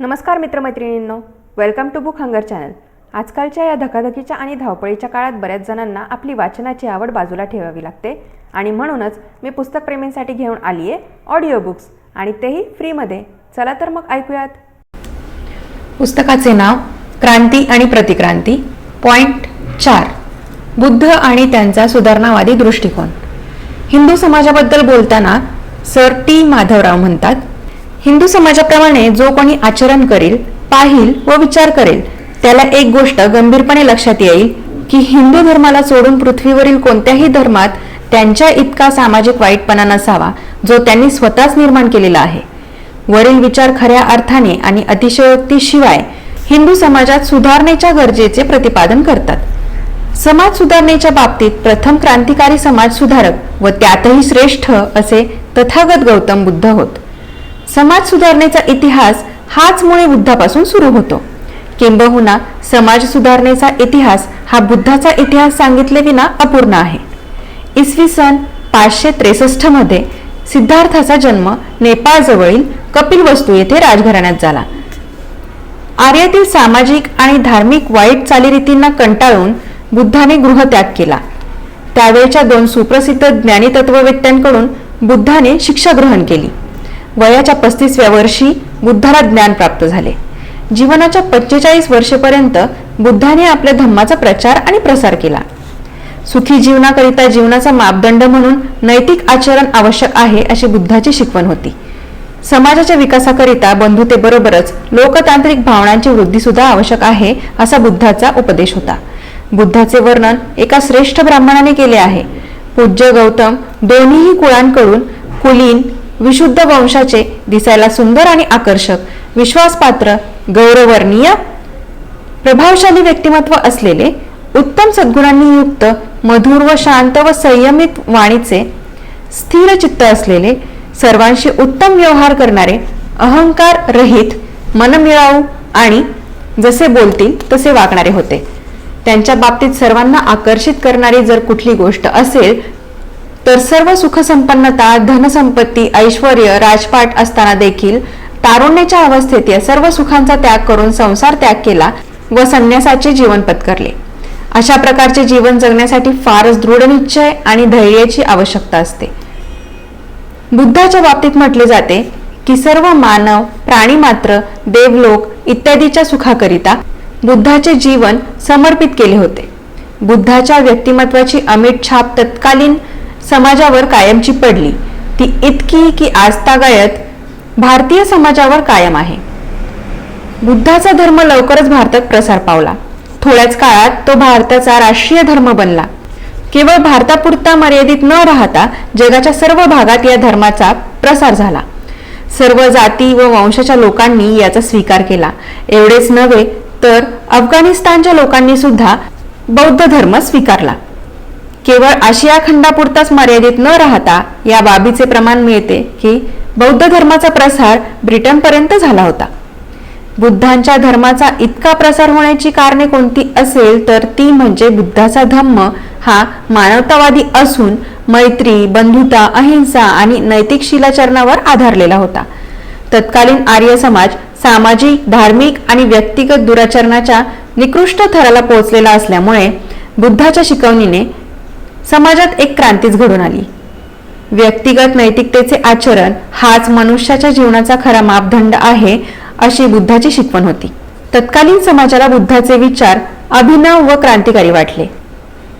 नमस्कार मित्रमैत्रिणींनो welcome to Book Hunger channel आजकालच्या या धकाधकीच्या आणि धावपळीच्या काळात बऱ्याच जणांना आपली वाचनाची आवड बाजूला ठेवावी लागते आणि म्हणूनच मी पुस्तकप्रेमींसाठी घेऊन आली आहे ऑडिओ बुक्स आणि तेही फ्रीमध्ये चला तर मग ऐकूयात. पुस्तकाचे नाव क्रांती आणि प्रतिक्रांती. पॉइंट चार. बुद्ध आणि त्यांचा सुधारणावादी दृष्टिकोन. हिंदू समाजाबद्दल बोलताना सर टी. माधवराव म्हणतात हिंदू समाजाप्रमाणे जो कोणी आचरण करेल पाहिल व विचार करेल त्याला एक गोष्ट गंभीरपणे लक्षात येईल की हिंदू धर्माला सोडून पृथ्वीवरील कोणत्याही धर्मात त्यांच्या इतका सामाजिक वाईटपणा नसावा जो त्यांनी स्वतःच निर्माण केलेला आहे. वरील विचार खऱ्या अर्थाने आणि अतिशयोक्तीशिवाय हिंदू समाजात सुधारणेच्या गरजेचे प्रतिपादन करतात. समाज सुधारणेच्या बाबतीत प्रथम क्रांतिकारी समाज सुधारक व त्यातही श्रेष्ठ असे तथागत गौतम बुद्ध होत. समाज सुधारणेचा इतिहास हाच मुळे बुद्धापासून सुरू होतो. किंबहुना समाज सुधारणेचा इतिहास हा बुद्धाचा इतिहास सांगितले विना अपूर्ण आहे. इसवी सन पाचशे त्रेसष्टमध्ये सिद्धार्थाचा जन्म नेपाळजवळील कपिलवस्तू येथे राजघराण्यात झाला. आर्यातील सामाजिक आणि धार्मिक वाईट चालीरीतींना कंटाळून बुद्धाने गृहत्याग केला. त्यावेळच्या दोन सुप्रसिद्ध ज्ञानी तत्ववेत्यांकडून बुद्धाने शिक्षा ग्रहण केली. वयाच्या पस्तीसव्या वर्षी बुद्धाला ज्ञान प्राप्त झाले. जीवनाच्या पंचेचाळीस वर्षेपर्यंत बुद्धाने आपल्या धम्माचा प्रचार आणि प्रसार केला. सुखी जीवनाकरिता जीवनाचा मापदंड म्हणून नैतिक आचरण आवश्यक आहे अशी बुद्धाची शिकवण होती. समाजाच्या विकासाकरिता बंधुतेबरोबरच लोकतांत्रिक भावनांची वृद्धी सुद्धा आवश्यक आहे असा बुद्धाचा उपदेश होता. बुद्धाचे वर्णन एका श्रेष्ठ ब्राह्मणाने केले आहे. पूज्य गौतम दोन्हीही कुळांकडून कुलीन विशुद्ध वंशाचे दिसायला सुंदर आणि आकर्षक विश्वासपात्र गौरवर्णीय प्रभावशाली व्यक्तिमत्व असलेले उत्तम सद्गुणांनी युक्त मधुर व शांत व संयमित वाणीचे स्थिर चित्त असलेले सर्वांशी उत्तम व्यवहार करणारे अहंकार रहित मनमिळाऊ आणि जसे बोलतील तसे वागणारे होते. त्यांच्या बाबतीत सर्वांना आकर्षित करणारी जर कुठली गोष्ट असेल तर सर्व सुखसंपन्नता धनसंपत्ती ऐश्वर राजपाट असताना देखील तारुण्याच्या अवस्थेत या सर्व सुखांचा त्याग करून संसार त्याग केला व संन्यासाचे जीवन पत्करले. अशा प्रकारचे जीवन जगण्यासाठी फारच दृढ निश्चय आणि धैर्याची आवश्यकता असते. बुद्धाच्या बाबतीत म्हटले जाते की सर्व मानव प्राणी मात्र देवलोक इत्यादीच्या सुखाकरिता बुद्धाचे जीवन समर्पित केले होते. बुद्धाच्या व्यक्तिमत्वाची अमिट छाप तत्कालीन समाजावर कायमची पडली. ती इतकी की आजतागायत भारतीय समाजावर कायम आहे. बुद्धाचा धर्म लवकरच भारतात प्रसार पावला. थोड्याच काळात तो भारताचा राष्ट्रीय धर्म बनला. केवळ भारतापुरता मर्यादित न राहता जगाच्या सर्व भागात या धर्माचा प्रसार झाला. सर्व जाती व वंशाच्या लोकांनी याचा स्वीकार केला. एवढेच नव्हे तर अफगाणिस्तानच्या लोकांनी सुद्धा बौद्ध धर्म स्वीकारला. केवळ आशिया खंडापुरताच मर्यादित न राहता या बाबीचे प्रमाण मिळते की बौद्ध धर्माचा प्रसार ब्रिटनपर्यंत झाला होता. बुद्धांच्या धर्माचा इतका प्रसार होण्याची कारणे कोणती असेल तर ती म्हणजे बुद्धाचा धम्म हा मानवतावादी असून मैत्री बंधुता अहिंसा आणि नैतिक शिलाचरणावर आधारलेला होता. तत्कालीन आर्य समाज सामाजिक धार्मिक आणि व्यक्तिगत दुराचरणाच्या निकृष्ट थराला पोहोचलेला असल्यामुळे बुद्धाच्या शिकवणीने समाजात एक क्रांतीच घडून आली. व्यक्तिगत नैतिकतेचे आचरण हाच मनुष्याच्या जीवनाचा खरा मापदंड आहे अशी बुद्धाची शिकवण होती. तत्कालीन समाजाला बुद्धाचे विचार अभिनव व क्रांतिकारी वाटले.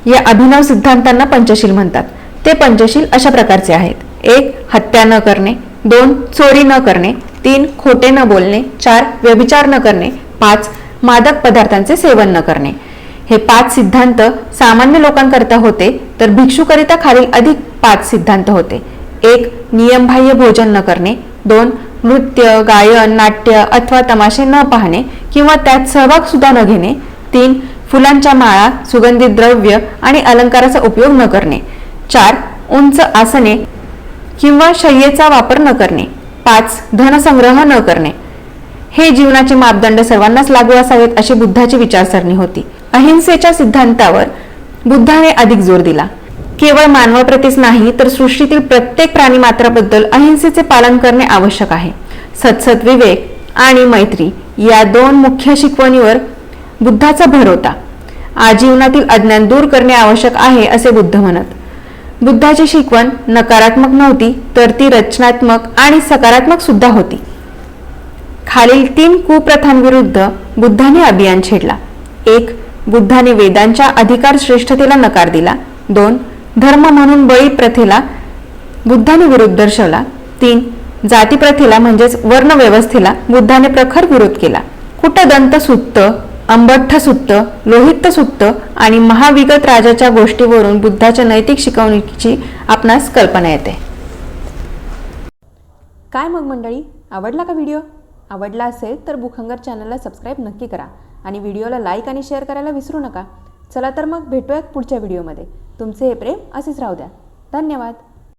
या अभिनव सिद्धांतांना पंचशील म्हणतात. ते पंचशील अशा प्रकारचे आहेत. एक हत्या न करणे. दोन चोरी न करणे. तीन खोटे न बोलणे. चार व्यभिचार न करणे. पाच मादक पदार्थांचे सेवन न करणे. हे पाच सिद्धांत सामान्य लोकांकरता होते तर भिक्षुकरिता खालील अधिक पाच सिद्धांत होते. एक नियमबाह्य भोजन न करणे. दोन नृत्य गायन नाट्य अथवा तमाशे न पाहणे किंवा त्यात सहभाग सुद्धा न घेणे. तीन फुलांच्या माळा सुगंधित द्रव्य आणि अलंकाराचा उपयोग न करणे. चार उंच आसने किंवा शय्येचा वापर न करणे. पाच धनसंग्रह न करणे. हे जीवनाचे मापदंड सर्वांनाच लागू असावेत अशी बुद्धाची विचारसरणी होती. अहिंसेच्या सिद्धांतावर बुद्धाने अधिक जोर दिला. केवळ मानवाप्रतीच नाही तर सृष्टीतील प्रत्येक प्राणीमात्राबद्दल अहिंसेचे पालन करणे आवश्यक आहे. सत्सत विवेक आणि मैत्री या दोन मुख्य शिकवणीवर बुद्धाचा भर होता. आजीवनातील अज्ञान दूर करणे आवश्यक आहे असे बुद्ध म्हणत. बुद्धाची शिकवण नकारात्मक नव्हती तर ती रचनात्मक आणि सकारात्मक सुद्धा होती. खालील तीन कुप्रथांविरुद्ध बुद्धाने अभियान छेडला. एक बुद्धाने वेदांच्या अधिकार श्रेष्ठतेला नकार दिला. दोन धर्म म्हणून बळी प्रथेला बुद्धाने विरोध दर्शवला. तीन जाती प्रथेला म्हणजेच वर्ण व्यवस्थेला बुद्धाने प्रखर विरोध केला. कुटदंत सुत्त अंबठ्ठ सुत्त लोहित सुत्त आणि महाविगत राजाच्या गोष्टीवरून बुद्धाच्या नैतिक शिकवणीची आपणास कल्पना येते. काय मग मंडळी? आवडला का व्हिडिओ? आवडला असेल तर बुखंगर चॅनलला सबस्क्राईब नक्की करा. आणि व्हिडिओला लाईक आणि शेअर करायला विसरू नका. चला तर मग भेटूयात पुढच्या व्हिडिओमध्ये. तुमचे हे प्रेम असेच राहू द्या. धन्यवाद.